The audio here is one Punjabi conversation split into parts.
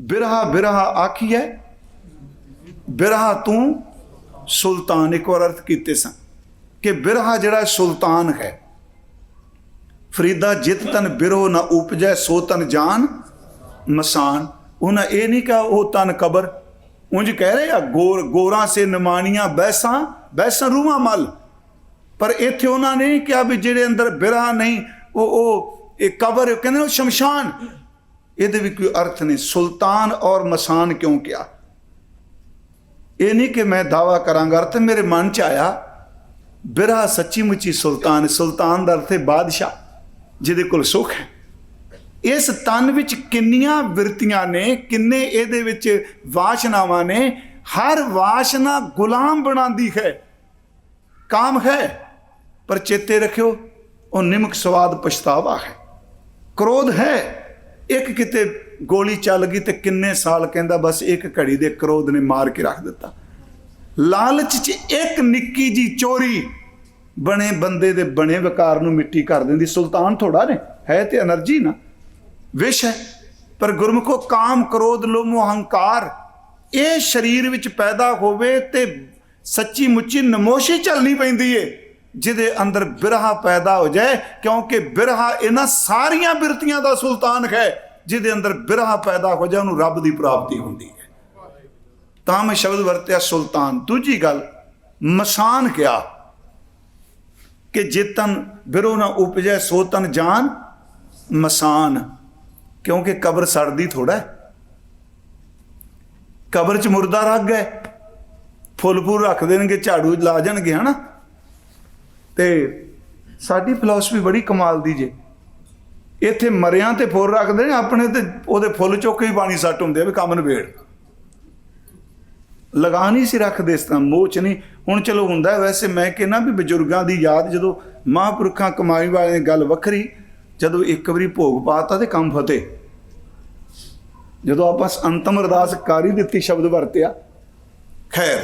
ਬਿਰਹਾ ਬਿਰਹਾ ਆਖੀਐ, ਬਿਰਹਾ ਤੂੰ ਸੁਲਤਾਨ ਇੱਕ ਵਾਰ ਅਰਥ ਕੀਤੇ ਸਨ ਕਿ ਬਿਰਹਾ ਜਿਹੜਾ ਸੁਲਤਾਨ ਹੈ। ਫਰੀਦਾ ਜਿਤ ਤਨ ਬਿਰੋ ਨਾ ਉਪਜੈ, ਸੋ ਤਨ ਜਾਨ ਮਸਾਨ। ਉਹਨਾਂ ਇਹ ਨਹੀਂ ਕਹਾ, ਉਹ ਤਨ ਕਬਰ। ਉਂਝ ਕਹਿ ਰਹੇ ਆ ਗੋਰ ਗੋਰਾਂ ਸੇ ਨਿਮਾਣੀਆਂ ਬੈਸਾਂ ਬੈਸਾਂ ਰੂਹਾਂ ਮਲ। ਪਰ ਇੱਥੇ ਉਹਨਾਂ ਨੇ ਨਹੀਂ ਕਿਹਾ ਵੀ ਜਿਹੜੇ ਅੰਦਰ ਬਿਰਹਾ ਨਹੀਂ, ਉਹ ਉਹ ਇਹ ਕਬਰ ਕਹਿੰਦੇ ਨੇ ਉਹ ਸ਼ਮਸ਼ਾਨ। ਇਹਦੇ ਵੀ ਕੋਈ ਅਰਥ ਨਹੀਂ। ਸੁਲਤਾਨ ਔਰ ਮਸਾਨ ਕਿਉਂ ਕਿਹਾ? ਇਹ ਨਹੀਂ ਕਿ ਮੈਂ ਦਾਵਾ ਕਰਾਂਗਾ, ਅਰਥ ਮੇਰੇ ਮਨ ਚ ਆਇਆ। ਬਿਰਹਾ ਸੱਚੀ ਮੁੱਚੀ ਸੁਲਤਾਨ ਸੁਲਤਾਨ ਦਾ ਅਰਥ ਹੈ ਬਾਦਸ਼ਾਹ, ਜਿਹਦੇ ਕੋਲ ਸੁੱਖ ਹੈ। ਇਸ ਤਨ ਵਿੱਚ ਕਿੰਨੀਆਂ ਵਿਰਤੀਆਂ ਨੇ, ਕਿੰਨੇ ਇਹਦੇ ਵਿੱਚ ਵਾਸ਼ਨਾਵਾਂ ਨੇ। ਹਰ ਵਾਸ਼ਨਾ ਗੁਲਾਮ ਬਣਾਉਂਦੀ ਹੈ। ਕਾਮ ਹੈ, ਪਰ ਚੇਤੇ ਰੱਖਿਓ, ਉਹ ਨਿਮਕ ਸਵਾਦ ਪਛਤਾਵਾ ਹੈ। ਕ੍ਰੋਧ ਹੈ ਇੱਕ ਕਿਤੇ ਗੋਲੀ ਚੱਲ ਗਈ ਤੇ ਕਿੰਨੇ ਸਾਲ ਕਹਿੰਦਾ ਬਸ ਇੱਕ ਘੜੀ ਦੇ ਕਰੋਧ ਨੇ ਮਾਰ ਕੇ ਰੱਖ ਦਿੱਤਾ। ਲਾਲਚ 'ਚ ਇੱਕ ਨਿੱਕੀ ਜੀ ਚੋਰੀ ਬਣੇ ਬੰਦੇ ਦੇ ਬਣੇ ਵਕਾਰ ਨੂੰ ਮਿੱਟੀ ਕਰ ਦਿੰਦੀ। ਸੁਲਤਾਨ ਥੋੜਾ ਨੇ, ਹੈ ਤੇ એનર્ਜੀ ਨਾ। ਵਿਸ਼ ਹੈ, ਪਰ ਗੁਰਮਖੋ ਕਾਮ, ਕ੍ਰੋਧ, ਲੋਭ, ਅਹੰਕਾਰ, ਇਹ ਸਰੀਰ ਵਿੱਚ ਪੈਦਾ ਹੋਵੇ ਤੇ ਸੱਚੀ ਮੁੱਚੀ ਨਮੋਸ਼ੀ ਚੱਲਣੀ ਪੈਂਦੀ ਏ। ਜਿਹਦੇ ਅੰਦਰ ਬਿਰਹਾ ਪੈਦਾ ਹੋ ਜਾਏ, ਕਿਉਂਕਿ ਬਿਰਹਾ ਇਹਨਾਂ ਸਾਰੀਆਂ ਬਿਰਤੀਆਂ ਦਾ ਸੁਲਤਾਨ ਹੈ, ਜਿਹਦੇ ਅੰਦਰ ਬਿਰਹਾ ਪੈਦਾ ਹੋ ਜਾਏ, ਉਹਨੂੰ ਰੱਬ ਦੀ ਪ੍ਰਾਪਤੀ ਹੁੰਦੀ ਹੈ। ਤਾਂ ਮੈਂ ਸ਼ਬਦ ਵਰਤਿਆ, ਸੁਲਤਾਨ। ਦੂਜੀ ਗੱਲ, ਮਸਾਨ ਕਿਹਾ ਕਿ ਜੇਤਨ ਬਿਰੋ ਨਾ ਉਪਜੈ ਸੋ ਤਨ ਜਾਨ ਮਸਾਨ। ਕਿਉਂਕਿ ਕਬਰ ਸੜਦੀ ਥੋੜਾ ਕਬਰ ਚ ਮੁਰਦਾ ਰੱਗ ਹੈ ਫੁੱਲ ਫੁੱਲ ਰੱਖ ਦੇਣਗੇ, ਝਾੜੂ ਲਾ ਜਾਣਗੇ, ਹਨਾ? ਤੇ ਸਾਡੀ ਫਿਲਾਸਫੀ ਬੜੀ ਕਮਾਲ ਦੀ ਜੇ। ਇੱਥੇ ਮਰਿਆਂ ਤੇ ਫੁੱਲ ਰੱਖਦੇ ਨੇ, ਆਪਣੇ ਤੇ ਉਹਦੇ ਫੁੱਲ ਚੁੱਕ ਕੇ ਬਾਣੀ ਸੱਟ ਹੁੰਦੇ ਆ ਵੀ ਕੰਮ ਨਵੇੜ ਲਗਾ ਨਹੀਂ ਸੀ ਰੱਖਦੇ ਇਸ ਤਰ੍ਹਾਂ ਮੋਚ ਨਹੀਂ। ਹੁਣ ਚਲੋ ਹੁੰਦਾ ਵੈਸੇ ਮੈਂ ਕਹਿੰਨਾ ਵੀ ਬਜ਼ੁਰਗਾਂ ਦੀ ਯਾਦ ਜਦੋਂ ਮਹਾਂਪੁਰਖਾਂ ਕਮਾਈ ਵਾਲੇ ਦੀ ਗੱਲ ਵੱਖਰੀ, ਜਦੋਂ ਇੱਕ ਵਾਰੀ ਭੋਗ ਪਾਤਾ ਤੇ ਕੰਮ ਫਤਿਹ। ਜਦੋਂ ਆਪਾਂ ਅੰਤਮ ਅਰਦਾਸ ਕਰ ਦਿੱਤੀ ਸ਼ਬਦ ਵਰਤਿਆ, ਖੈਰ,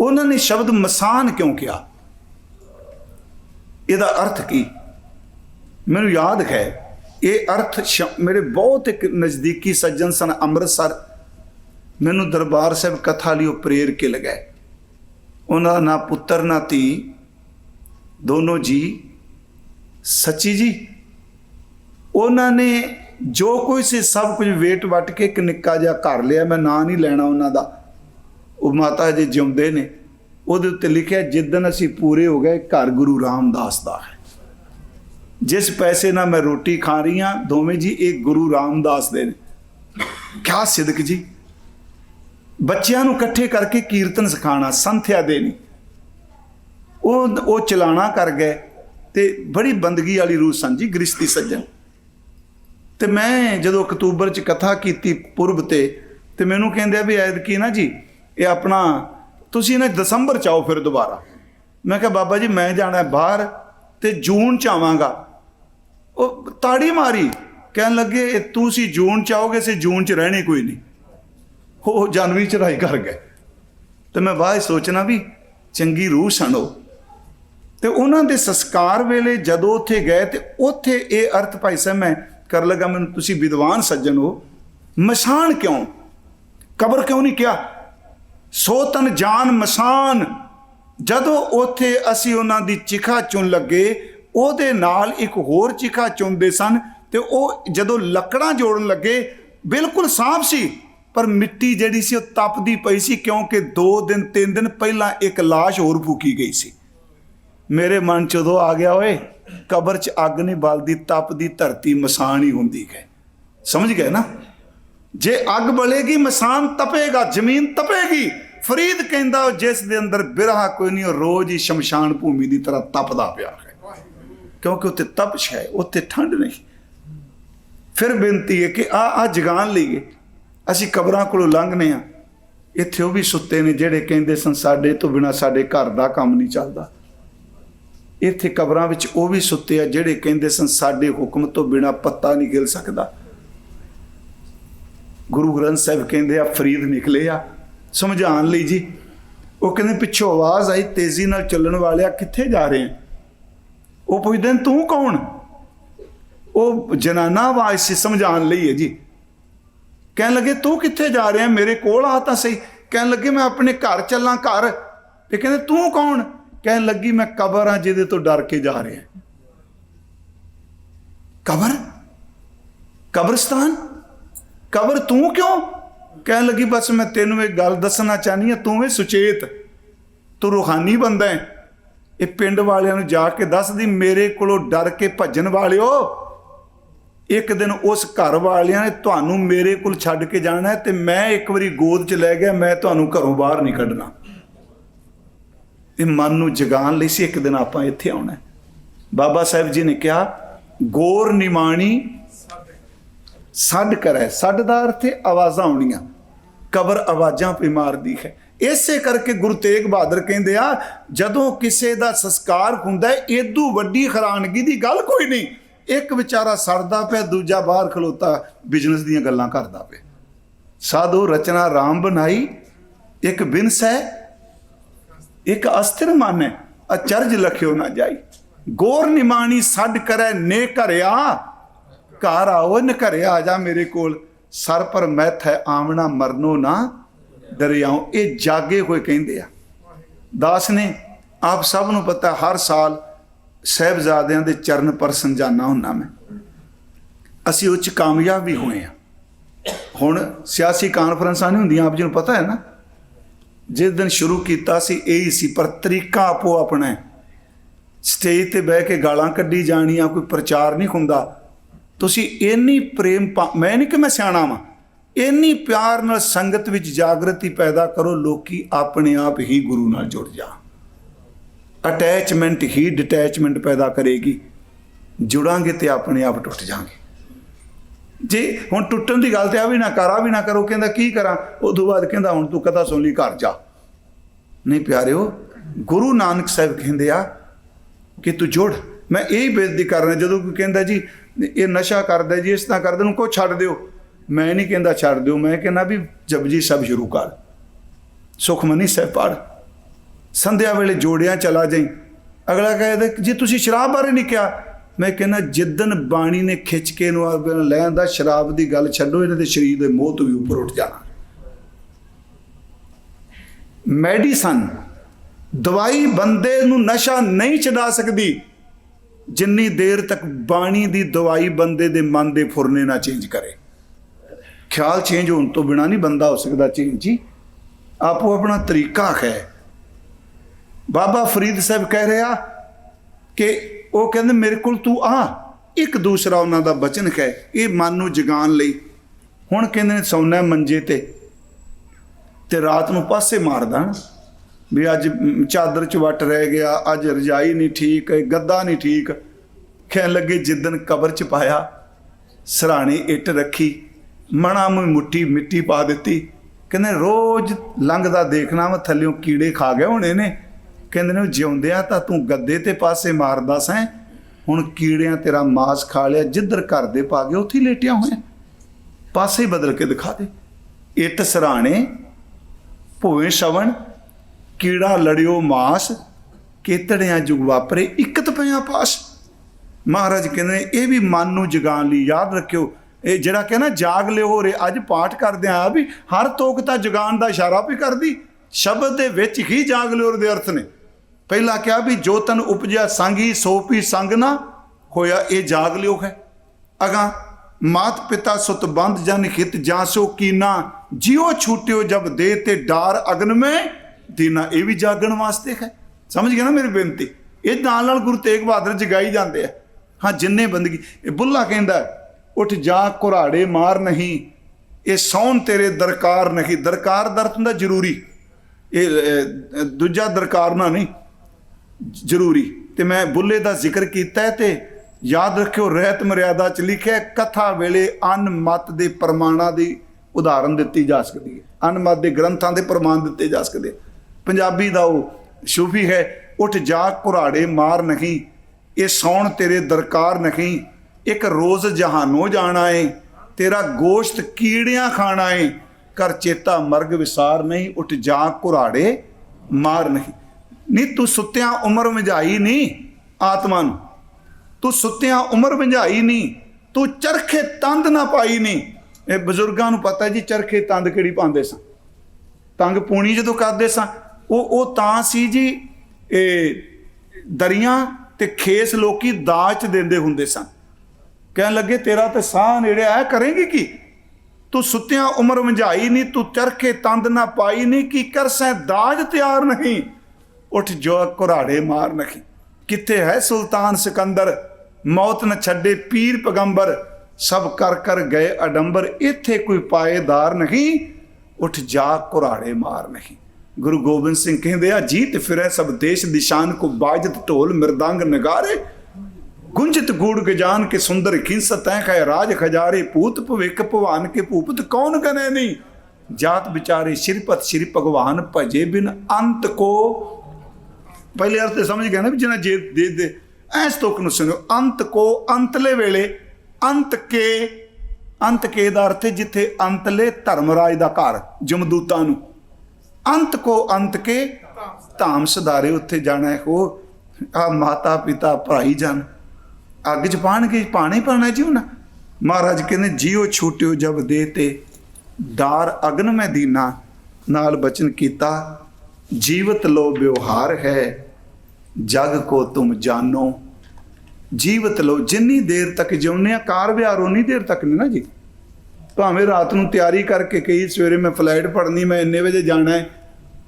ਉਹਨਾਂ ਨੇ ਸ਼ਬਦ ਮਸਾਨ ਕਿਉਂ ਕਿਹਾ? ਇਹਦਾ ਅਰਥ ਕੀ? ਮੈਨੂੰ ਯਾਦ ਹੈ, ਇਹ ਅਰਥ ਸ਼- ਮੇਰੇ ਬਹੁਤ ਇੱਕ ਨਜ਼ਦੀਕੀ ਸੱਜਣ ਸਨ ਅੰਮ੍ਰਿਤਸਰ। ਮੈਨੂੰ ਦਰਬਾਰ ਸਾਹਿਬ ਕਥਾ ਲਈ ਉਹ ਪ੍ਰੇਰ ਕੇ ਲਗਾਏ। ਉਹਨਾਂ ਦਾ ਨਾ ਪੁੱਤਰ, ਨਾ ਧੀ, ਦੋਨੋਂ ਜੀ, ਸੱਚੀ ਜੀ। ਉਹਨਾਂ ਨੇ ਜੋ ਕੋਈ ਸੀ, ਸਭ ਕੁਝ ਵੇਟ ਵਟ ਕੇ ਇੱਕ ਨਿੱਕਾ ਜਿਹਾ ਘਰ ਲਿਆ। ਮੈਂ ਨਾਂ ਨਹੀਂ ਲੈਣਾ ਉਹਨਾਂ ਦਾ। ਉਹ ਮਾਤਾ ਜੀ ਜਿਉਂਦੇ ਨੇ। ਉਹਦੇ ਉੱਤੇ ਲਿਖਿਆ ਜਿੱਦਨ ਅਸੀਂ ਪੂਰੇ ਹੋ ਗਏ, ਘਰ ਗੁਰੂ ਰਾਮਦਾਸ ਦਾ ਹੈ। ਜਿਸ ਪੈਸੇ ਨਾਲ ਮੈਂ ਰੋਟੀ ਖਾ ਰਹੀ ਹਾਂ, ਦੋਵੇਂ ਜੀ, ਇਹ ਗੁਰੂ ਰਾਮਦਾਸ ਦੇ ਨੇ। ਕਿਆ ਸਿਦਕ ਜੀ? ਬੱਚਿਆਂ ਨੂੰ ਇਕੱਠੇ ਕਰਕੇ ਕੀਰਤਨ ਸਿਖਾਣਾ ਸੰਥਿਆ ਦੇਣੀ ਉਹ ਉਹ ਚਲਾਣਾ ਕਰ ਗਏ ਤੇ ਬੜੀ ਬੰਦਗੀ ਵਾਲੀ ਰੂਹ ਸਨ ਜੀ ਗ੍ਰਸਤੀ ਸੱਜਣ। ਤੇ ਮੈਂ ਜਦੋਂ ਅਕਤੂਬਰ ਚ ਕਥਾ ਕੀਤੀ ਪੁਰਬ ਤੇ ਤੇ ਮੈਨੂੰ ਕਹਿੰਦੇ ਆ ਵੀ ਐਤਕੀ ਨਾ ਜੀ, ਇਹ ਆਪਣਾ ਤੁਸੀਂ ਇਹਨੇ ਦਸੰਬਰ ਚ ਆਓ ਫਿਰ ਦੁਬਾਰਾ। ਮੈਂ ਕਿਹਾ, ਬਾਬਾ ਜੀ, ਮੈਂ ਜਾਣਾ ਬਾਹਰ ਤੇ ਜੂਨ ਚ ਆਵਾਂਗਾ। ਉਹ ਤਾੜੀ ਮਾਰੀ, ਕਹਿਣ ਲੱਗੇ, ਇਹ ਤੁਸੀਂ ਜੂਨ ਚ ਆਓਗੇ ਸੇ ਜੂਨ ਚ ਰਹਿਣੀ ਕੋਈ ਨਹੀਂ। ਉਹ ਜਨਵਰੀ 'ਚ ਰਾਈ ਕਰ ਗਏ। ਤੇ ਮੈਂ ਬਾਅਦ ਸੋਚਣਾ ਵੀ, ਚੰਗੀ ਰੂਹ ਸਣੋ ਤੇ ਉਹਨਾਂ ਦੇ ਸੰਸਕਾਰ ਵੇਲੇ ਜਦੋਂ ਉੱਥੇ ਗਏ ਤੇ ਉੱਥੇ ਇਹ ਅਰਥ ਭਾਈ ਸਾਹਿਬ ਮੈਂ ਕਰ ਲਗਾ, ਮੈਨੂੰ ਤੁਸੀਂ ਵਿਦਵਾਨ ਸੱਜਣ ਹੋ। ਮਸਾਨ ਕਿਉਂ? ਕਬਰ ਕਿਉਂ ਨਹੀਂ ਕਿਹਾ? ਸੋ ਤਨ ਜਾਨ ਮਸਾਨ। ਜਦੋਂ ਉੱਥੇ ਅਸੀਂ ਉਹਨਾਂ ਦੀ ਚਿਖਾ ਚੁਣ ਲੱਗੇ, ਉਹਦੇ ਨਾਲ ਇੱਕ ਹੋਰ ਚਿਖਾ ਚੁਣਦੇ ਸਨ ਤੇ ਉਹ ਜਦੋਂ ਲੱਕੜਾਂ ਜੋੜਨ ਲੱਗੇ, ਬਿਲਕੁਲ ਸਾਫ਼ ਸੀ, ਪਰ ਮਿੱਟੀ ਜਿਹੜੀ ਸੀ ਉਹ ਤਪਦੀ ਪਈ ਸੀ ਕਿਉਂਕਿ 2 ਦਿਨ 3 ਦਿਨ ਪਹਿਲਾਂ ਇੱਕ ਲਾਸ਼ ਹੋਰ ਫੂਕੀ ਗਈ ਸੀ। ਮੇਰੇ ਮਨ ਚ ਉਦੋਂ ਆ ਗਿਆ, ਓਏ, ਕਬਰ ਚ ਅੱਗ ਨਹੀਂ ਬਲਦੀ ਤਪਦੀ ਧਰਤੀ ਮਸਾਨ ਹੀ ਹੁੰਦੀ ਹੈ ਸਮਝ ਗਏ ਨਾ? ਜੇ ਅੱਗ ਬਲੇਗੀ, ਮਸਾਨ ਤਪੇਗਾ, ਜ਼ਮੀਨ ਤਪੇਗੀ। ਫਰੀਦ ਕਹਿੰਦਾ, ਉਹ ਜਿਸ ਦੇ ਅੰਦਰ ਬਿਰਹਾ ਕੋਈ ਨਹੀਂ, ਉਹ ਰੋਜ਼ ਹੀ ਸ਼ਮਸ਼ਾਨ ਭੂਮੀ ਦੀ ਤਰ੍ਹਾਂ ਤਪਦਾ ਪਿਆ ਹੈ। ਕਿਉਂਕਿ ਉੱਥੇ ਤਪਸ਼ ਹੈ, ਉੱਥੇ ਠੰਡ ਨਹੀਂ। ਫਿਰ ਬੇਨਤੀ ਹੈ ਕਿ ਆ ਆ ਜਗਾਨ ਲਈਏ। ਅਸੀਂ ਕਬਰਾਂ ਕੋਲੋਂ ਲੰਘਨੇ ਆ। ਇੱਥੇ ਉਹ ਵੀ ਸੁੱਤੇ ਨੇ, ਜਿਹੜੇ ਕਹਿੰਦੇ ਸਨ, ਸਾਡੇ ਤੋਂ ਬਿਨਾ ਸਾਡੇ ਘਰ ਦਾ ਕੰਮ ਨਹੀਂ ਚੱਲਦਾ। ਇੱਥੇ ਕਬਰਾਂ ਵਿੱਚ ਉਹ ਵੀ ਸੁੱਤੇ ਆ, ਜਿਹੜੇ ਕਹਿੰਦੇ ਸਨ, ਸਾਡੇ ਹੁਕਮ ਤੋਂ ਬਿਨਾ ਪੱਤਾ ਨਹੀਂ ਹਿਲ ਸਕਦਾ। ਗੁਰੂ ਗ੍ਰੰਥ ਸਾਹਿਬ ਕਹਿੰਦੇ ਆ, ਫਰੀਦ ਨਿਕਲੇ ਆ। ਸਮਝਾਉਣ ਲਈ ਜੀ। ਉਹ ਕਹਿੰਦੇ, ਪਿੱਛੋਂ ਆਵਾਜ਼ ਆਈ, ਤੇਜ਼ੀ ਨਾਲ ਚੱਲਣ ਵਾਲਿਆ ਕਿੱਥੇ ਜਾ ਰਹੇ ਆ? ਉਹ ਪੁੱਛਦੇ, ਤੂੰ ਕੌਣ? ਉਹ ਜਨਾਨਾ ਆਵਾਜ਼ ਸੀ, ਸਮਝਾਉਣ ਲਈ ਹੈ ਜੀ। ਕਹਿਣ ਲੱਗੇ, ਤੂੰ ਕਿੱਥੇ ਜਾ ਰਿਹਾ? ਮੇਰੇ ਕੋਲ ਆ ਤਾਂ ਸਹੀ। ਕਹਿਣ ਲੱਗੇ, ਮੈਂ ਆਪਣੇ ਘਰ ਚੱਲਾਂ, ਘਰ। ਤੇ ਕਹਿੰਦੇ, ਤੂੰ ਕੌਣ? ਕਹਿਣ ਲੱਗੀ, ਮੈਂ ਕਬਰ ਆ, ਜਿਹਦੇ ਤੋਂ ਡਰ ਕੇ ਜਾ ਰਿਹਾ। ਕਬਰ? ਕਬਰਸਤਾਨ? ਕਬਰ ਤੂੰ ਕਿਉਂ? ਕਹਿਣ ਲੱਗੀ, ਬਸ ਮੈਂ ਤੈਨੂੰ ਇੱਕ ਗੱਲ ਦੱਸਣਾ ਚਾਹਨੀ ਆ ਤੂੰ ਵੀ ਸੁਚੇਤ। ਤੂੰ ਰੂਹਾਨੀ ਬੰਦਾ ਹੈ। ਇਹ ਪਿੰਡ ਵਾਲਿਆਂ ਨੂੰ ਜਾ ਕੇ ਦੱਸਦੀ ਮੇਰੇ ਕੋਲੋਂ ਡਰ ਕੇ ਭੱਜਣ ਵਾਲਿਓ। ਇੱਕ ਦਿਨ ਉਸ ਘਰ ਵਾਲਿਆਂ ਨੇ ਤੁਹਾਨੂੰ ਮੇਰੇ ਕੋਲ ਛੱਡ ਕੇ ਜਾਣਾ ਹੈ ਤੇ ਮੈਂ ਇੱਕ ਵਾਰੀ ਗੋਦ 'ਚ ਲੈ ਗਿਆ, ਮੈਂ ਤੁਹਾਨੂੰ ਘਰੋਂ ਬਾਹਰ ਨਹੀਂ ਕੱਢਣਾ। ਇਹ ਮਨ ਨੂੰ ਜਗਾਉਣ ਲਈ ਸੀ, ਇੱਕ ਦਿਨ ਆਪਾਂ ਇੱਥੇ ਆਉਣਾ ਬਾਬਾ ਸਾਹਿਬ ਜੀ ਨੇ ਕਿਹਾ, ਗੋਰ ਨਿਮਾਣੀ ਸੱਡ ਕਰੇ ਸੱਡ ਦਾ ਅਰਥ ਹੈ ਆਵਾਜ਼ਾਂ ਆਉਣੀਆਂ। ਕਬਰ ਆਵਾਜ਼ਾਂ ਪੇ ਮਾਰਦੀ ਹੈ। ਇਸੇ ਕਰਕੇ ਗੁਰੂ ਤੇਗ ਬਹਾਦਰ ਕਹਿੰਦੇ ਆ, ਜਦੋਂ ਕਿਸੇ ਦਾ ਸੰਸਕਾਰ ਹੁੰਦਾ ਹੈ, ਏਦੂ ਵੱਡੀ ਹੈਰਾਨਗੀ ਦੀ ਗੱਲ ਕੋਈ ਨਹੀਂ। ਇੱਕ ਵਿਚਾਰਾ ਸੜਦਾ ਪਿਆ, ਦੂਜਾ ਬਾਹਰ ਖਲੋਤਾ ਬਿਜ਼ਨਸ ਦੀਆਂ ਗੱਲਾਂ ਕਰਦਾ ਪਿਆ। ਸਾਧੂ ਰਚਨਾ ਰਾਮ ਬਣਾਈ, ਇੱਕ ਬਿਨਸ ਹੈ, ਇੱਕ ਅਸਥਿਰ ਮਨ ਹੈ ਅਚਰਜ ਲਖਿਓ ਨਾ ਜਾਈ। ਗੋਰ ਨਿਮਾਣੀ ਛੱਡ ਕਰੈ ਨੇ ਘਰਿਆ। ਘਰ ਆਓ ਨ ਘਰਿਆ ਆ ਜਾ ਮੇਰੇ ਕੋਲ। ਸਰ, ਪਰ ਮੈਥ ਹੈ ਆਮਣਾ ਮਰਨੋ ਨਾ ਦਰਿਆਓ ਇਹ ਜਾਗੇ ਹੋਏ ਕਹਿੰਦੇ ਆ। ਦਾਸ ਨੇ ਆਪ ਸਭ ਨੂੰ ਪਤਾ ਹਰ ਸਾਲ ਸਹਿਬਜ਼ਾਦਿਆਂ ਦੇ ਚਰਨ ਪਰਸਨ ਜਾਣਾ ਹੁੰਨਾ ਮੈਂ। ਅਸੀਂ ਉਹ 'ਚ ਕਾਮਯਾਬ ਵੀ ਹੋਏ ਆ ਹੁਣ ਸਿਆਸੀ ਕਾਨਫਰੰਸਾਂ ਨਹੀਂ ਹੁੰਦੀਆਂ, ਆਪ ਜੀ ਨੂੰ ਪਤਾ ਹੈ ਨਾ? ਜਿਸ ਦਿਨ ਸ਼ੁਰੂ ਕੀਤਾ ਸੀ, ਇਹ ਹੀ ਸੀ, ਪਰ ਤਰੀਕਾ ਆਪੋ ਆਪਣਾ ਸਟੇਜ ਤੇ ਬਹਿ ਕੇ ਗਾਲਾਂ ਕੱਢੀ ਜਾਣੀਆਂ, ਕੋਈ ਪ੍ਰਚਾਰ ਨਹੀਂ ਹੁੰਦਾ। ਤੁਸੀਂ ਇੰਨੀ ਪ੍ਰੇਮ ਪਾ- ਮੈਂ ਨਹੀਂ ਕਿ ਮੈਂ ਸਿਆਣਾ ਵਾਂ। ਇੰਨੀ ਪਿਆਰ ਨਾਲ ਸੰਗਤ ਵਿੱਚ ਜਾਗਰਤੀ ਪੈਦਾ ਕਰੋ, ਲੋਕੀ ਆਪਣੇ ਆਪ ਹੀ ਗੁਰੂ ਨਾਲ ਜੁੜ ਜਾ ਅਟੈਚਮੈਂਟ ਹੀ ਡਿਟੈਚਮੈਂਟ ਪੈਦਾ ਕਰੇਗੀ। ਜੁੜਾਂਗੇ ਤੇ ਆਪਣੇ ਆਪ ਟੁੱਟ ਜਾਾਂਗੇ। ਜੇ ਹੁਣ ਟੁੱਟਣ ਦੀ ਗੱਲ ਤੇ ਆ ਵੀ ਨਾ ਕਰ ਵੀ ਨਾ ਕਰੋ ਕਹਿੰਦਾ ਕੀ ਕਰਾਂ? ਉਦੋਂ ਬਾਅਦ ਕਹਿੰਦਾ, ਹੁਣ ਤੂੰ ਕਥਾ ਸੁਣ ਲਈ, ਘਰ ਜਾ। ਨਹੀਂ ਪਿਆਰਿਓ, ਗੁਰੂ ਨਾਨਕ ਸਾਹਿਬ ਕਹਿੰਦੇ ਆ ਕਿ ਤੂੰ ਜੁੜ। ਮੈਂ ਇਹ ਹੀ ਬੇਨਤੀ ਕਰ ਰਿਹਾ, ਜਦੋਂ ਕੋਈ ਕਹਿੰਦਾ ਜੀ, ਇਹ ਨਸ਼ਾ ਕਰਦਾ ਜੀ, ਇਸ ਤਰ੍ਹਾਂ ਕਰਦੇ ਨੂੰ ਕੋ ਛੱਡ ਦਿਓ। ਮੈਂ ਨਹੀਂ ਕਹਿੰਦਾ ਛੱਡ ਦਿਓ, ਮੈਂ ਕਹਿੰਦਾ ਵੀ ਜਪਜੀ ਸਭ ਸ਼ੁਰੂ ਕਰ। ਸੁਖਮਨੀ ਸਾਹਿਬ ਪੜ ਸੰਧਿਆ ਵੇਲੇ ਜੋੜਿਆਂ ਚਲਾ ਜਾਈ। ਅਗਲਾ ਕਹਿੰਦਾ ਜੀ ਤੁਸੀਂ ਸ਼ਰਾਬ ਬਾਰੇ ਨਹੀਂ ਕਿਹਾ। ਮੈਂ ਕਹਿੰਦਾ ਜਿੱਦਨ ਬਾਣੀ ਨੇ ਖਿੱਚ ਕੇ ਨੂੰ ਆਪ ਲੈ ਆਂਦਾ, ਸ਼ਰਾਬ ਦੀ ਗੱਲ ਛੱਡੋ ਇਹਨਾਂ ਦੇ ਸਰੀਰ ਦੇ ਮੋਹ ਤੋਂ ਵੀ ਉੱਪਰ ਉੱਠ ਜਾਣਾ। ਮੈਡੀਸਨ, ਦਵਾਈ ਬੰਦੇ ਨੂੰ ਨਸ਼ਾ ਨਹੀਂ ਛਡਾ ਸਕਦੀ। ਜਿੰਨੀ ਦੇਰ ਤੱਕ ਬਾਣੀ ਦੀ ਦਵਾਈ ਬੰਦੇ ਦੇ ਮਨ ਦੇ ਫੁਰਨੇ ਨਾ ਚੇਂਜ ਕਰੇ। ਖਿਆਲ ਚੇਂਜ ਹੋਣ ਤੋਂ ਬਿਨਾ ਨਹੀਂ ਬੰਦਾ ਹੋ ਸਕਦਾ ਚੇਂਜ ਜੀ। ਆਪੋ ਆਪਣਾ ਤਰੀਕਾ ਹੈ। ਬਾਬਾ ਫਰੀਦ ਸਾਹਿਬ ਕਹਿ ਰਿਹਾ ਕਿ ਉਹ ਕਹਿੰਦੇ, ਮੇਰੇ ਕੋਲ ਤੂੰ ਆ। ਇੱਕ ਦੂਸਰਾ ਉਹਨਾਂ ਦਾ ਬਚਨ ਹੈ, ਇਹ ਮਨ ਨੂੰ ਜਗਾਉਣ ਲਈ। ਹੁਣ ਕਹਿੰਦੇ ਸੌਣਾ ਮੰਜੇ ਤੇ ਤੇ ਰਾਤ ਨੂੰ ਪਾਸੇ ਮਾਰਦਾ ਵੀ ਅੱਜ ਚਾਦਰ ਚ ਵਟ ਰਹਿ ਗਿਆ, ਅੱਜ ਰਜਾਈ ਨਹੀਂ ਠੀਕ ਹੈ ਗੱਦਾ ਨਹੀਂ ਠੀਕ। ਕਹਿਣ ਲੱਗੇ ਜਿੱਦਨ ਕਬਰ ਚ ਪਾਇਆ, ਸਰਾਣੀ ਇੱਟ ਰੱਖੀ, ਮਣਾ ਮੂੰਹ ਮੁੱਠੀ ਮਿੱਟੀ ਪਾ ਦਿੱਤੀ। ਕਹਿੰਦੇ ਰੋਜ਼ ਲੰਘਦਾ ਦੇਖਣਾ ਵਾ, ਥੱਲਿਓਂ ਕੀੜੇ ਖਾ ਗਏ ਹੋਣੇ ਨੇ। ਕਹਿੰਦੇ ਨੇ ਉਹ ਜਿਉਂਦਿਆਂ ਤਾਂ ਤੂੰ ਗੱਦੇ ਤੇ ਪਾਸੇ ਮਾਰਦਾ ਸੈਂ, ਹੁਣ ਕੀੜਿਆਂ ਤੇਰਾ ਮਾਸ ਖਾ ਲਿਆ, ਜਿੱਧਰ ਘਰ ਦੇ ਪਾ ਗਏ, ਉੱਥੇ ਲੇਟਿਆ ਹੋਇਆ। ਪਾਸੇ ਬਦਲ ਕੇ ਦਿਖਾ ਦੇ। ਇੱਟ ਸਰਾਣੇ ਭੋਵੇਂ ਸ਼ਵਣ ਕੀੜਾ, ਲੜਿਓ, ਮਾਸ, ਕੇਤੜਿਆਂ ਜੁਗ ਵਾਪਰੇ ਇਕਤ ਪਿਆ ਪਾਸ। ਮਹਾਰਾਜ ਕਹਿੰਦੇ ਇਹ ਵੀ ਮਨ ਨੂੰ ਜਗਾਉਣ ਲਈ ਯਾਦ ਰੱਖਿਓ। ਇਹ ਜਿਹੜਾ ਕਹਿੰਦਾ, ਜਾਗ ਲਿਓ ਰੇ, ਅੱਜ ਪਾਠ ਕਰਦੇ ਆ ਵੀ, ਹਰ ਤੋਕ ਤਾਂ ਜਗਾਉਣ ਦਾ ਇਸ਼ਾਰਾ ਵੀ ਕਰਦੀ, ਸ਼ਬਦ ਦੇ ਵਿੱਚ ਹੀ ਜਾਗ ਲਿਓ ਦੇ ਅਰਥ ਨੇ। ਪਹਿਲਾਂ ਕਿਹਾ ਵੀ, ਜੋ ਤਨ ਉਪਜਿਆ ਸੰਗੀ ਸੋਪੀ ਸੰਗ ਨਾ ਹੋਇਆ ਇਹ ਜਾਗ ਲਿਓ ਹੈ। ਅਗਾ ਮਾਤ ਪਿਤਾ ਸੁਤ ਬੰਦ ਜਨ ਹਿਤ ਜਾਸੋ ਕੀਨਾ ਜਿਉ ਛੂਟਿਓ ਜਬ ਦੇ ਤੇ ਡਾਰ ਅਗਨ ਮੈਂ ਦੀਨਾ ਇਹ ਵੀ ਜਾਗਣ ਵਾਸਤੇ ਹੈ। ਸਮਝ ਗਿਆ ਨਾ ਮੇਰੀ ਬੇਨਤੀ? ਇਹ ਨਾਲ ਨਾਲ ਗੁਰੂ ਤੇਗ ਬਹਾਦਰ ਜਗਾਈ ਜਾਂਦੇ ਆ। ਹਾਂ, ਜਿੰਨੇ ਬੰਦਗੀ, ਇਹ ਬੁੱਲਾ ਕਹਿੰਦਾ ਉੱਠ ਜਾ ਘੁਰਾੜੇ ਮਾਰ ਨਹੀਂ, ਇਹ ਸੌਣ ਤੇਰੇ ਦਰਕਾਰ ਨਹੀਂ। ਦਰਕਾਰ ਦਰਤ ਹੁੰਦਾ ਜ਼ਰੂਰੀ। ਇਹ ਦੂਜਾ ਦਰਕਾਰ ਨਾ ਨਹੀਂ, ਜ਼ਰੂਰੀ। ਤੇ ਮੈਂ ਬੁੱਲੇ ਦਾ ਜ਼ਿਕਰ ਕੀਤਾ ਹੈ ਤੇ ਯਾਦ ਰੱਖਿਓ, ਰਹਿਤ ਮਰਿਆਦਾ ਚ ਲਿਖਿਆ ਕਥਾ ਵੇਲੇ ਅਨ ਮਤ ਦੇ ਪ੍ਰਮਾਣਾਂ ਦੀ ਉਦਾਹਰਨ ਦਿੱਤੀ ਜਾ ਸਕਦੀ ਹੈ। ਅਨ ਮਤ ਦੇ ਗ੍ਰੰਥਾਂ ਦੇ ਪ੍ਰਮਾਣ ਦਿੱਤੇ ਜਾ ਸਕਦੇ ਪੰਜਾਬੀ ਦਾ ਉਹ ਸੂਫੀ ਹੈ, ਉੱਠ ਜਾ ਘੁਰਾੜੇ ਮਾਰ ਨਹੀਂ, ਇਹ ਸੌਣ ਤੇਰੇ ਦਰਕਾਰ ਨਹੀਂ, ਇੱਕ ਰੋਜ਼ ਜਹਾਨੋਂ ਜਾਣਾ ਏ ਤੇਰਾ ਗੋਸ਼ਤ ਕੀੜਿਆਂ ਖਾਣਾ ਏ ਕਰ ਚੇਤਾ ਮਰਗ ਵਿਸਾਰ ਨਹੀਂ, ਉੱਠ ਜਾ ਘੁਰਾੜੇ ਮਾਰ ਨਹੀਂ। ਨਹੀਂ ਤੂੰ ਸੁੱਤਿਆਂ ਉਮਰ ਵੰਝਾਈ ਨਹੀਂ ਆਤਮਾ ਨੂੰ। ਤੂੰ ਸੁੱਤਿਆਂ ਉਮਰ ਵੰਝਾਈ ਨਹੀਂ ਤੂੰ ਚਰਖੇ ਤੰਦ ਨਾ ਪਾਈ ਨਹੀਂ ਇਹ ਬਜ਼ੁਰਗਾਂ ਨੂੰ ਪਤਾ ਜੀ, ਚਰਖੇ ਤੰਦ ਕਿਹੜੀ ਪਾਉਂਦੇ ਸਨ ਤੰਗ ਪੂਣੀ ਜਦੋਂ ਕਰਦੇ ਸਾਂ ਉਹ ਉਹ ਤਾਂ ਸੀ ਜੀ, ਇਹ ਦਰੀਆਂ ਤੇ ਖੇਸ ਲੋਕੀ ਦਾਜ ਦਿੰਦੇ ਹੁੰਦੇ ਸਨ। ਕਹਿਣ ਲੱਗੇ, ਤੇਰਾ ਤੇ ਸਾਹ ਨੇੜੇ ਆਇਆ, ਕਰੇਂਗੀ ਕੀ? ਤੂੰ ਸੁੱਤਿਆਂ ਉਮਰ ਵੰਝਾਈ ਨਹੀਂ ਤੂੰ ਚਰਖੇ ਤੰਦ ਨਾ ਪਾਈ ਨਹੀਂ ਕੀ ਕਰਸੈਂ ਦਾਜ ਤਿਆਰ ਨਹੀਂ? ਉੱਠ ਜੋ ਕੁਰਾੜੇ ਮਾਰ ਨਹੀਂ ਕਿੱਥੇ ਹੈ ਸੁਲਤਾਨ ਸਿਕੰਦਰ? ਮੌਤ ਨ ਛੱਡੇ ਪੀਰ ਪਗੰਬਰ। ਸਭ ਕਰ ਕਰ ਗਏ ਅਡੰਬਰ, ਇੱਥੇ ਕੋਈ ਪਾਏਦਾਰ ਨਹੀਂ। ਉੱਠ ਜਾ ਕੁਰਾੜੇ ਮਾਰ ਨਹੀਂ ਗੁਰੂ ਗੋਬਿੰਦ ਸਿੰਘ ਕਹਿੰਦੇ ਆ, ਜੀਤ ਫਿਰੈ ਸਭ ਦੇਸ਼ ਦਿਸ਼ਾਨ ਕੋ ਬਾਜਤ ਢੋਲ ਮਿਰਦੰਗ ਨਗਾਰੇ। ਗੁੰਜਤ ਗੂੜ ਗਜਾਨ ਕੇ ਸੁੰਦਰ ਖਿੰਸਤ ਹੈ ਕੈ ਰਾਜ ਖਜਾਰੇ। ਭੂਤ ਭਵਿਕ ਭਵਾਨ ਕੇ ਭੂਪਤ ਕੌਣ ਕਨੇ ਨਹੀਂ? ਜਾਤ ਵਿਚਾਰੇ ਸ਼੍ਰੀਪਤ ਸ਼੍ਰੀ ਭਗਵਾਨ ਭਜੇ ਬਿਨ ਅੰਤ ਕੋ। ਪਹਿਲੇ ਅਰਥ ਤੇ ਸਮਝ ਗਏ ਨਾ ਵੀ ਜਿਹਨਾਂ ਜੇ ਦੇ ਦੇ। ਐਸ ਤੋਕ ਨੂੰ ਸੁਣੋ ਅੰਤ ਕੋ ਅੰਤਲੇ ਵੇਲੇ, ਅੰਤ ਕੇ ਅੰਤ ਕੇ ਦਾ ਅਰਥ ਜਿੱਥੇ ਅੰਤਲੇ ਧਰਮਰਾਜ ਦਾ ਘਰ, ਜਮਦੂਤਾਂ ਨੂੰ। ਅੰਤ ਕੋ ਅੰਤ ਕੇ ਧਾਮ ਸੁਧਾਰੇ, ਉੱਥੇ ਜਾਣਾ ਹੈ ਉਹ ਆ ਮਾਤਾ ਪਿਤਾ ਭਾਈ ਜਾਨ, ਅੱਗ ਚ ਪਾਣਗੇ ਪਾਣੀ ਪਾਣਾ ਜੀ ਉਹਨਾਂ। ਮਹਾਰਾਜ ਕਹਿੰਦੇ, ਜੀਓ ਛੂਟਿਓ ਜਬ ਦੇ ਤੇ ਡਾਰ ਅਗਨ ਮੈਂ ਦੀਨਾ। ਨਾਲ ਬਚਨ ਕੀਤਾ, ਜੀਵਤ ਲੋ ਵਿਵਹਾਰ ਹੈ, ਜਗ ਕੋ ਤੁਮ ਜਾਨੋ। ਜੀਵਤ ਲੋ, ਜਿੰਨੀ ਦੇਰ ਤੱਕ ਜਿਉਂਦੇ ਆ, ਕਾਰ ਵਿਹਾਰ ਉਨੀ ਦੇਰ ਤੱਕ ਨਹੀਂ ਨਾ ਜੀ। ਭਾਵੇਂ ਰਾਤ ਨੂੰ ਤਿਆਰੀ ਕਰਕੇ ਕਹੀ ਸਵੇਰੇ ਮੈਂ ਫਲਾਈਟ ਪੜਨੀ ਮੈਂ ਇੰਨੇ ਵਜੇ ਜਾਣਾ ਹੈ,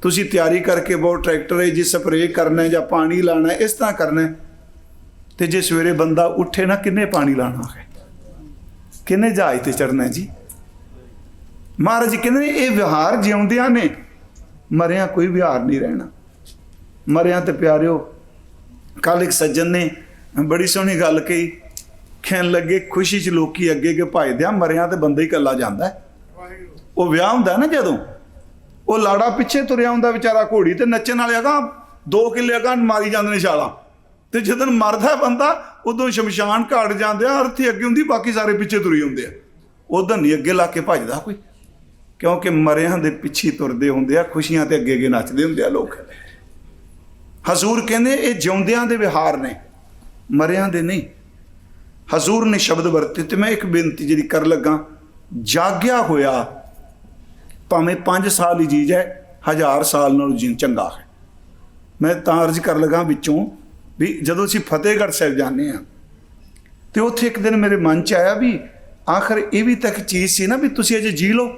ਤੁਸੀਂ ਤਿਆਰੀ ਕਰਕੇ ਬਹੁਤ ਟਰੈਕਟਰ ਹੈ, ਜੀ ਸਪਰੇਅ ਕਰਨਾ ਹੈ, ਜਾਂ ਪਾਣੀ ਲਾਣਾ ਇਸ ਤਰ੍ਹਾਂ ਕਰਨਾ ਹੈ। ਤੇ ਜੇ ਸਵੇਰੇ ਬੰਦਾ ਉੱਠੇ ਨਾ, ਕਿੰਨੇ ਪਾਣੀ ਲਾਣਾ ਹੈ? ਕਿੰਨੇ ਜਹਾਜ਼ ਤੇ ਚੜਨਾ ਜੀ? ਮਹਾਰਾਜ ਕਹਿੰਦੇ ਨੇ ਇਹ ਵਿਹਾਰ ਜਿਉਂਦਿਆਂ ਨੇ, ਮਰਿਆਂ ਕੋਈ ਵਿਹਾਰ ਨਹੀਂ ਰਹਿਣਾ। ਮਰਿਆਂ ਤੇ ਪਿਆਰਿਓ ਕੱਲ ਇੱਕ ਸੱਜਣ ਨੇ ਬੜੀ ਸੋਹਣੀ ਗੱਲ ਕਹੀ ਕਹਿਣ ਲੱਗੇ, ਖੁਸ਼ੀ 'ਚ ਲੋਕੀ ਅੱਗੇ ਅੱਗੇ ਭਜਦੇ ਆ, ਮਰਿਆਂ ਤੇ ਬੰਦਾ ਹੀ ਇਕੱਲਾ ਜਾਂਦਾ ਉਹ ਵਿਆਹ ਹੁੰਦਾ ਨਾ ਜਦੋਂ, ਉਹ ਲਾੜਾ ਪਿੱਛੇ ਤੁਰਿਆ ਹੁੰਦਾ ਵਿਚਾਰਾ ਘੋੜੀ ਤੇ ਨੱਚਣ ਵਾਲੇ ਅਗਾ ਦੋ ਕਿੱਲੇ ਅਗਾ ਮਾਰੀ ਜਾਂਦੇ ਨੇ ਛਾਲਾਂ। ਤੇ ਜਦੋਂ ਮਰਦਾ ਬੰਦਾ, ਉਦੋਂ ਸ਼ਮਸ਼ਾਨ ਘਾਟ ਜਾਂਦੇ ਆ, ਅਰਥੀ ਅੱਗੇ ਹੁੰਦੀ, ਬਾਕੀ ਸਾਰੇ ਪਿੱਛੇ ਤੁਰੀ ਹੁੰਦੇ ਆ। ਉਦੋਂ ਨਹੀਂ, ਅੱਗੇ ਲਾ ਕੇ ਭਜਦਾ ਕੋਈ। ਕਿਉਂਕਿ ਮਰਿਆਂ ਦੇ ਪਿੱਛੇ ਤੁਰਦੇ ਹੁੰਦੇ ਆ, ਖੁਸ਼ੀਆਂ ਤੇ ਅੱਗੇ ਅੱਗੇ ਨੱਚਦੇ ਹੁੰਦੇ ਆ ਲੋਕ। ਹਜ਼ੂਰ ਕਹਿੰਦੇ, ਇਹ ਜਿਉਂਦਿਆਂ ਦੇ ਵਿਹਾਰ ਨੇ, ਮਰਿਆਂ ਦੇ ਨਹੀਂ। ਹਜ਼ੂਰ ਨੇ ਸ਼ਬਦ ਵਰਤੇ ਤੇ ਮੈਂ ਇੱਕ ਬੇਨਤੀ ਜਿਹੜੀ ਕਰ ਲੱਗਾ, ਜਾਗਿਆ ਹੋਇਆ ਭਾਵੇਂ 5 ਸਾਲ ਹੀ ਜੀ ਜਾਏ, ਹਜ਼ਾਰ ਸਾਲ ਨਾਲੋਂ ਜੀਣ ਚੰਗਾ ਹੈ। ਮੈਂ ਤਾਂ ਅਰਜ਼ ਕਰ ਲਗਾ ਵਿੱਚੋਂ ਵੀ ਜਦੋਂ ਅਸੀਂ ਫਤਿਹਗੜ੍ਹ ਸਾਹਿਬ ਜਾਂਦੇ ਆ ਤੇ ਉੱਥੇ ਇੱਕ ਦਿਨ ਮੇਰੇ ਮਨ 'ਚ ਆਇਆ ਵੀ ਆਖਰ ਇਹ ਵੀ ਤੱਕ ਚੀਜ਼ ਸੀ ਨਾ ਵੀ ਤੁਸੀਂ ਅਜੇ ਜੀ ਲਓ।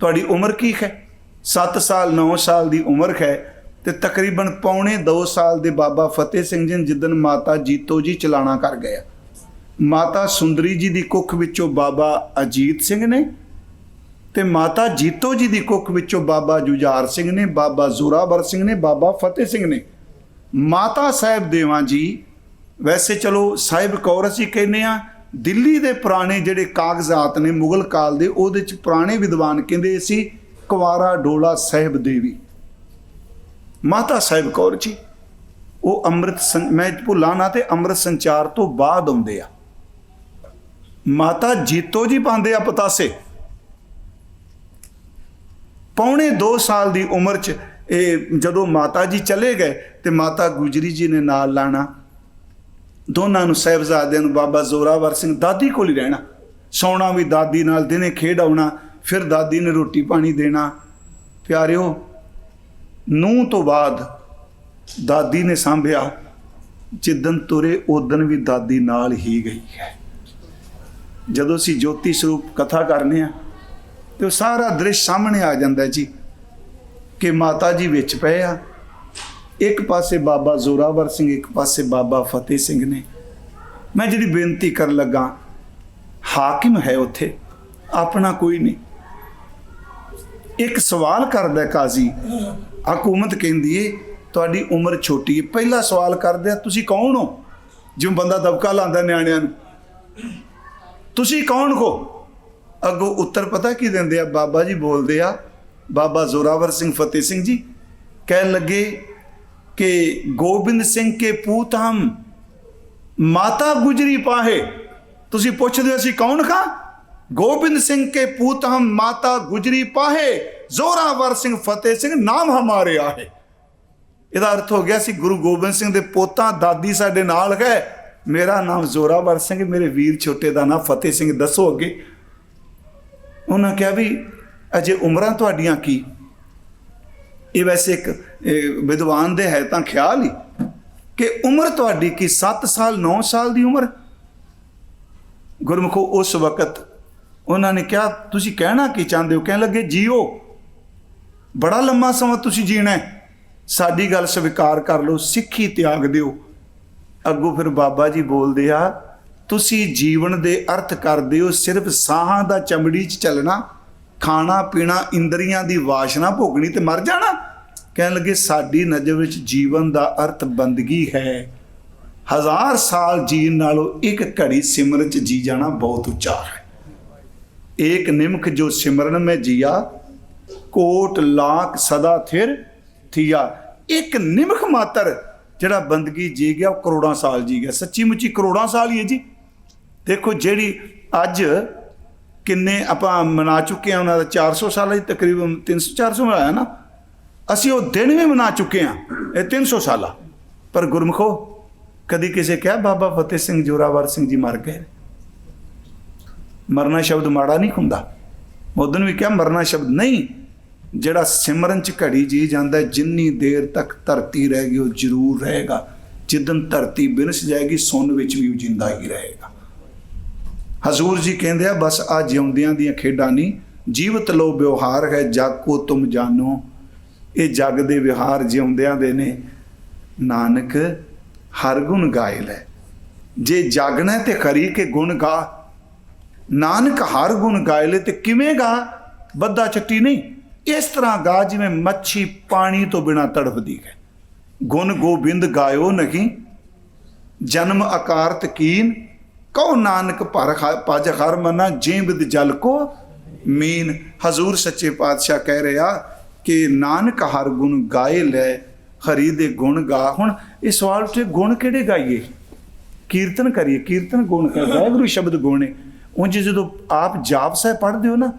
ਤੁਹਾਡੀ ਉਮਰ ਕੀ ਹੈ? 7 ਸਾਲ 9 ਸਾਲ ਦੀ ਉਮਰ ਹੈ। ਤੇ ਤਕਰੀਬਨ ਪੌਣੇ 2 ਸਾਲ ਦੇ ਬਾਬਾ ਫਤਿਹ ਸਿੰਘ ਜੀ ਜਿੱਦਨ ਮਾਤਾ ਜੀਤੋ ਜੀ ਚਲਾਣਾ ਕਰ ਗਏ ਮਾਤਾ ਸੁੰਦਰੀ ਜੀ ਦੀ ਕੁੱਖ ਵਿੱਚੋਂ ਬਾਬਾ ਅਜੀਤ ਸਿੰਘ ਨੇ ਤੇ ਮਾਤਾ ਜੀਤੋ ਜੀ ਦੀ ਕੁੱਖ ਵਿੱਚੋਂ ਬਾਬਾ ਜੁਝਾਰ ਸਿੰਘ ਨੇ, ਬਾਬਾ ਜ਼ੋਰਾਵਰ ਸਿੰਘ ਨੇ, ਬਾਬਾ ਫਤਿਹ ਸਿੰਘ ਨੇ। ਮਾਤਾ ਸਾਹਿਬ ਦੇਵਾਂ ਜੀ, ਵੈਸੇ ਚਲੋ ਸਾਹਿਬ ਕੌਰ ਅਸੀਂ ਕਹਿੰਦੇ ਆ ਦਿੱਲੀ ਦੇ ਪੁਰਾਣੇ ਜਿਹੜੇ ਕਾਗਜ਼ਾਤ ਨੇ ਮੁਗਲ ਕਾਲ ਦੇ, ਉਹਦੇ ਚ ਪੁਰਾਣੇ ਵਿਦਵਾਨ ਕਹਿੰਦੇ ਸੀ, ਕੁਵਾਰਾ ਡੋਲਾ ਸਾਹਿਬ ਦੇਵੀ। ਮਾਤਾ ਸਾਹਿਬ ਕੌਰ ਜੀ, ਉਹ ਅੰਮ੍ਰਿਤ ਸੰ- ਮੈਂ ਭੁੱਲਾਂ ਨਾ ਤੇ ਅੰਮ੍ਰਿਤ ਸੰਚਾਰ ਤੋਂ ਬਾਅਦ ਆਉਂਦੇ ਆ। ਮਾਤਾ ਜੀਤੋ ਜੀ ਪਾਉਂਦੇ ਆ ਪਤਾਸੇ। ਪੌਣੇ 2 ਸਾਲ ਦੀ ਉਮਰ 'ਚ ਇਹ ਜਦੋਂ ਮਾਤਾ ਜੀ ਚਲੇ ਗਏ ਤੇ ਮਾਤਾ ਗੁਜਰੀ ਜੀ ਨੇ ਨਾਲ ਲਾਣਾ। ਦੋਨਾਂ ਨੂੰ ਸਹਿਬਜ਼ਾਦਿਆਂ ਨੂੰ ਬਾਬਾ ਜ਼ੋਰਾਵਰ ਸਿੰਘ ਦਾਦੀ ਕੋਲ ਹੀ ਰਹਿਣਾ। ਸੌਣਾ ਵੀ ਦਾਦੀ ਨਾਲ ਦਿਨੇ ਖੇਡ ਆਉਣਾ, ਫਿਰ ਦਾਦੀ ਨੇ ਰੋਟੀ ਪਾਣੀ ਦੇਣਾ। ਪਿਆਰਿਓ ਨੂੰ ਤੋਂ ਬਾਅਦ ਦਾਦੀ ਨੇ ਸੰਭਿਆ ਜਿੱਦਨ ਤੁਰੇ ਉਦਨ ਵੀ ਦਾਦੀ ਨਾਲ ਹੀ ਗਈ ਹੈ। ਜਦੋਂ ਅਸੀਂ ਜੋਤੀ ਸਰੂਪ ਕਥਾ ਕਰਨੇ ਆ, ਤੇ ਉਹ ਸਾਰਾ ਦ੍ਰਿਸ਼ ਸਾਹਮਣੇ ਆ ਜਾਂਦਾ ਜੀ, ਕਿ ਮਾਤਾ ਜੀ ਵਿੱਚ ਪਏ ਆ। ਇੱਕ ਪਾਸੇ ਬਾਬਾ ਜ਼ੋਰਾਵਰ ਸਿੰਘ, ਇੱਕ ਪਾਸੇ ਬਾਬਾ ਫਤਿਹ ਸਿੰਘ ਨੇ। ਮੈਂ ਜਿਹੜੀ ਬੇਨਤੀ ਕਰਨ ਲੱਗਾ, ਹਾਕਿਮ ਹੈ ਉੱਥੇ, ਆਪਣਾ ਕੋਈ ਨਹੀਂ। ਇੱਕ ਸਵਾਲ ਕਰਦਾ ਕਾਜ਼ੀ ਹਕੂਮਤ ਕਹਿੰਦੀ ਏ, ਤੁਹਾਡੀ ਉਮਰ ਛੋਟੀ ਹੈ ਪਹਿਲਾ ਸਵਾਲ ਕਰਦੇ ਆ, ਤੁਸੀਂ ਕੌਣ ਹੋ? ਜਿਵੇਂ ਬੰਦਾ ਦਬਕਾ ਲਾਉਂਦਾ ਨਿਆਣਿਆਂ ਨੂੰ। ਤੁਸੀਂ ਕੌਣ ਹੋ? ਅੱਗੋਂ ਉੱਤਰ ਪਤਾ ਕੀ ਦਿੰਦੇ ਆ? ਬਾਬਾ ਜੀ ਬੋਲਦੇ ਆ, ਬਾਬਾ ਜ਼ੋਰਾਵਰ ਸਿੰਘ ਫਤਿਹ ਸਿੰਘ ਜੀ, ਕਹਿਣ ਲੱਗੇ ਕਿ ਗੋਬਿੰਦ ਸਿੰਘ ਕੇ ਪੂਤ ਹਮ ਮਾਤਾ ਗੁਜਰੀ ਪਾਹੇ। ਤੁਸੀਂ ਪੁੱਛਦੇ ਹੋ, ਅਸੀਂ ਕੌਣ ਖਾਂ? ਗੋਬਿੰਦ ਸਿੰਘ ਕੇ ਪੂਤ ਹਮ ਮਾਤਾ ਗੁਜਰੀ ਪਾਹੇ। ਜ਼ੋਰਾਵਰ ਸਿੰਘ ਫਤਿਹ ਸਿੰਘ ਨਾਮ ਹਮਾਰੇ ਆਹੇ ਇਹਦਾ ਅਰਥ ਹੋ ਗਿਆ ਸੀ, ਗੁਰੂ ਗੋਬਿੰਦ ਸਿੰਘ ਦੇ ਪੋਤਾ, ਦਾਦੀ ਸਾਡੇ ਨਾਲ ਹੈ। ਮੇਰਾ ਨਾਮ ਜ਼ੋਰਾਵਰ ਸਿੰਘ, ਮੇਰੇ ਵੀਰ ਛੋਟੇ ਦਾ ਨਾਮ ਫਤਿਹ ਸਿੰਘ, ਦੱਸੋ ਅੱਗੇ। ਉਹਨਾਂ ਕਿਹਾ ਵੀ, ਅਜੇ ਉਮਰਾਂ ਤੁਹਾਡੀਆਂ ਕੀ? ਇਹ ਵੈਸੇ ਇੱਕ ਵਿਦਵਾਨ ਦੇ ਹੈ ਤਾਂ ਖਿਆਲ ਹੀ, ਕਿ ਉਮਰ ਤੁਹਾਡੀ ਕੀ? 7 ਸਾਲ 9 ਸਾਲ ਦੀ ਉਮਰ? ਗੁਰਮੁਖੋ, ਉਸ ਵਕਤ ਉਹਨਾਂ ਨੇ ਕਿਹਾ, ਤੁਸੀਂ ਕਹਿਣਾ ਕੀ ਚਾਹੁੰਦੇ ਹੋ? ਕਹਿਣ ਲੱਗੇ, ਜੀਓ ਬੜਾ ਲੰਮਾ ਸਮਾਂ ਤੁਸੀਂ ਜੀਣਾ ਸਾਡੀ ਗੱਲ ਸਵੀਕਾਰ ਕਰ ਲਓ, ਸਿੱਖੀ ਤਿਆਗ ਦਿਓ। ਅੱਗੋਂ ਫਿਰ ਬਾਬਾ ਜੀ ਬੋਲਦੇ ਆ, ਤੁਸੀਂ ਜੀਵਨ ਦੇ ਅਰਥ ਕਰਦੇ ਹੋ, ਸਿਰਫ ਸਾਹਾਂ ਦਾ ਚਮੜੀ 'ਚ ਚੱਲਣਾ, ਖਾਣਾ ਪੀਣਾ, ਇੰਦਰੀਆਂ ਦੀ ਵਾਸ਼ਨਾ ਭੋਗਣੀ ਤੇ ਮਰ ਜਾਣਾ। ਕਹਿਣ ਲੱਗੇ, ਸਾਡੀ ਨਜ਼ਰ ਵਿੱਚ ਜੀਵਨ ਦਾ ਅਰਥ ਬੰਦਗੀ ਹੈ। ਹਜ਼ਾਰ ਸਾਲ ਜੀਣ ਨਾਲੋਂ ਇੱਕ ਘੜੀ ਸਿਮਰਨ 'ਚ ਜੀ ਜਾਣਾ ਬਹੁਤ ਉੱਚਾ ਹੈ। ਏਕ ਨਿਮਖ ਜੋ ਸਿਮਰਨ ਮੈਂ ਜੀਆ ਕੋਟ ਲਾਕ ਸਦਾ ਥਿਰ ਥੀਆ। ਇੱਕ ਨਿਮਖ ਮਾਤਰ ਜਿਹੜਾ ਬੰਦਗੀ ਜੀ ਗਿਆ, ਉਹ ਕਰੋੜਾਂ ਸਾਲ ਜੀ ਗਿਆ। ਸੱਚੀ ਮੁੱਚੀ ਕਰੋੜਾਂ ਸਾਲ ਹੀ ਹੈ ਜੀ। ਦੇਖੋ ਜਿਹੜੀ ਅੱਜ ਕਿੰਨੇ ਆਪਾਂ ਮਨਾ ਚੁੱਕੇ ਆ ਉਹਨਾਂ ਦਾ 400 ਸਾਲ ਹੀ ਤਕਰੀਬਨ 300 400 ਮਨਾਇਆ ਨਾ। ਅਸੀਂ ਉਹ ਦਿਨ ਵੀ ਮਨਾ ਚੁੱਕੇ ਆ ਇਹ 300 ਸਾਲਾ ਪਰ ਗੁਰਮਖੋ, ਕਦੀ ਕਿਸੇ ਕਿਹਾ, ਬਾਬਾ ਫਤਿਹ ਸਿੰਘ ਜੋਰਾਵਰ ਸਿੰਘ ਜੀ ਮਰ ਗਏ। ਮਰਨਾ ਸ਼ਬਦ ਮਾੜਾ ਨਹੀਂ ਹੁੰਦਾ। ਉਦੋਂ ਵੀ ਕਿਹਾ, ਮਰਨਾ ਸ਼ਬਦ ਨਹੀਂ। ਜਿਹੜਾ ਸਿਮਰਨ ਚ ਘੜੀ ਜੀ ਜਾਂਦਾ ਜਿੰਨੀ ਦੇਰ ਤੱਕ ਧਰਤੀ ਰਹਿ ਗਈ ਉਹ ਜ਼ਰੂਰ ਰਹੇਗਾ। ਜਿੱਦਨ ਧਰਤੀ ਬਿਨਸ ਜਾਏਗੀ, ਸੁੰਨ ਵਿੱਚ ਵੀ ਉਹ ਜਿੰਦਾ ਹੀ ਰਹੇਗਾ। ਹਜ਼ੂਰ ਜੀ ਕਹਿੰਦੇ ਆ, ਬਸ ਆ ਜਿਉਂਦਿਆਂ ਦੀਆਂ ਖੇਡਾਂ ਨਹੀਂ। ਜੀਵਤ ਲੋ ਵਿਵਹਾਰ ਹੈ, ਜਗ ਕੋ ਤੁਮ ਜਾਣੋ ਇਹ ਜਗ ਦੇ ਵਿਹਾਰ ਜਿਉਂਦਿਆਂ ਦੇ ਨੇ। ਨਾਨਕ, ਹਰ ਗੁਣ ਗਾਇਲ ਹੈ ਜੇ ਜਾਗਣਾ ਤੇ ਖਰੀ ਕੇ ਗੁਣ ਗਾ। ਨਾਨਕ, ਹਰ ਗੁਣ ਗਾਇਲੇ ਤੇ ਕਿਵੇਂ ਗਾ? ਬੱਦਾ ਚੱਟੀ ਨਹੀਂ। ਇਸ ਤਰ੍ਹਾਂ ਗਾ ਜਿਵੇਂ ਮੱਛੀ ਪਾਣੀ ਤੋਂ ਬਿਨਾ ਤੜਫਦੀ ਹੈ। ਗੁਣ ਗੋਬਿੰਦ ਗਾਇਓ ਨਹੀਂ, ਜਨਮ ਆਕਾਰਤ ਤਕੀਨ ਕਉ ਨਾਨਕ ਭਰ ਖ- ਹਰ ਮਨਾ ਜੀਵਦ ਜਲ ਕੋ ਮੀਨ। ਹਜ਼ੂਰ ਸੱਚੇ ਪਾਤਸ਼ਾਹ ਕਹਿ ਰਿਹਾ ਕਿ ਨਾਨਕ ਹਰ ਗੁਣ ਗਾਏ ਲੈ, ਹਰੀ ਦੇ ਗੁਣ ਗਾ। ਹੁਣ ਇਹ ਸਵਾਲ ਉੱਠੇ, ਗੁਣ ਕਿਹੜੇ ਗਾਈਏ? ਕੀਰਤਨ ਕਰੀਏ, ਕੀਰਤਨ ਗੁਣ ਕਰ ਵਾਹਿਗੁਰੂ ਸ਼ਬਦ ਗੁਣ। ਹੈ ਉਂਝ ਜਦੋਂ ਆਪ ਜਾਪ ਸਾਹਿਬ ਪੜ੍ਹਦੇ ਹੋ ਨਾ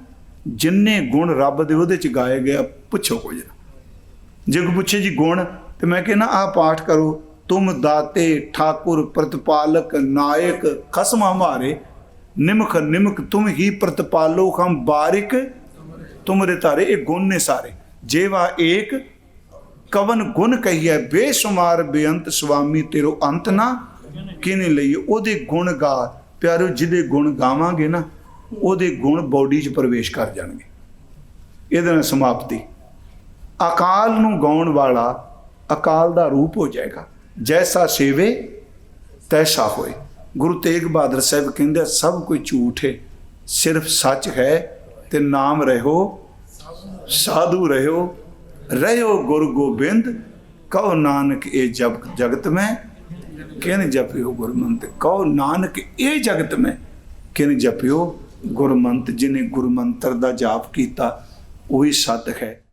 ਜਿੰਨੇ ਗੁਣ ਰੱਬ ਦੇ ਉਹਦੇ ਚ ਗਾਏ ਗਏ ਪੁੱਛੋ ਕੁਝ ਜੇ ਕੋਈ ਪੁੱਛੇ ਜੀ ਗੁਣ, ਤੇ ਮੈਂ ਕਹਿੰਦਾ ਆਹ ਪਾਠ ਕਰੋ, ਤੁਮ ਦਾਤੇ ਠਾਕੁਰ ਪ੍ਰਤਪਾਲਕ ਨਾਇਕ ਖਸਮ ਹਮਾਰੇ ਨਿਮਖ ਨਿਮਖ ਤੁਮ ਹੀ ਪ੍ਰਤਪਾਲੋ ਹਮ ਬਾਰਿਕ, ਤੁਮਰੇ ਤਾਰੇ ਇਹ ਗੁਣ ਨੇ ਸਾਰੇ। ਜੇਵਾ ਏਕ, ਕਵਨ ਗੁਣ ਕਹੀਐ, ਬੇਸ਼ੁਮਾਰ ਬੇਅੰਤ ਸੁਆਮੀ ਤੇਰੋ ਅੰਤ ਨਾ, ਕਿਨੇ ਲਈ ਉਹਦੇ ਗੁਣ ਗਾ। ਪਿਆਰੋ, ਜਿਹਦੇ ਗੁਣ ਗਾਵਾਂਗੇ ਨਾ ਉਹਦੇ ਗੁਣ ਬੋਡੀ 'ਚ ਪ੍ਰਵੇਸ਼ ਕਰ ਜਾਣਗੇ। ਇਹਦੇ ਨਾਲ ਸਮਾਪਤੀ। ਅਕਾਲ ਨੂੰ ਗਾਉਣ ਵਾਲਾ ਅਕਾਲ ਦਾ ਰੂਪ ਹੋ ਜਾਏਗਾ। ਜੈਸਾ ਸੇਵੇ, ਤੈਸਾ ਹੋਏ। ਗੁਰੂ ਤੇਗ ਬਹਾਦਰ ਸਾਹਿਬ ਕਹਿੰਦੇ ਸਭ ਕੋਈ ਝੂਠ ਹੈ ਸਿਰਫ ਸੱਚ ਹੈ ਤੇ ਨਾਮ ਰਹੋ, ਸਾਧੂ ਰਹੋ ਰਹਿਓ ਗੁਰ ਗੋਬਿੰਦ, ਕਹੋ ਨਾਨਕ ਇਹ ਜਬ ਜਗਤ ਮੈਂ, ਕਿਨ ਜਪਿਓ ਗੁਰਮੰਤ ਕਹੋ ਨਾਨਕ ਇਹ ਜਗਤ ਮੈਂ, ਕਿਨ ਜਪਿਓ ਗੁਰਮੰਤ ਜਿਨੇ ਗੁਰਮੰਤਰ ਦਾ ਜਾਪ ਕੀਤਾ ਉਹੀ ਸਤ ਹੈ।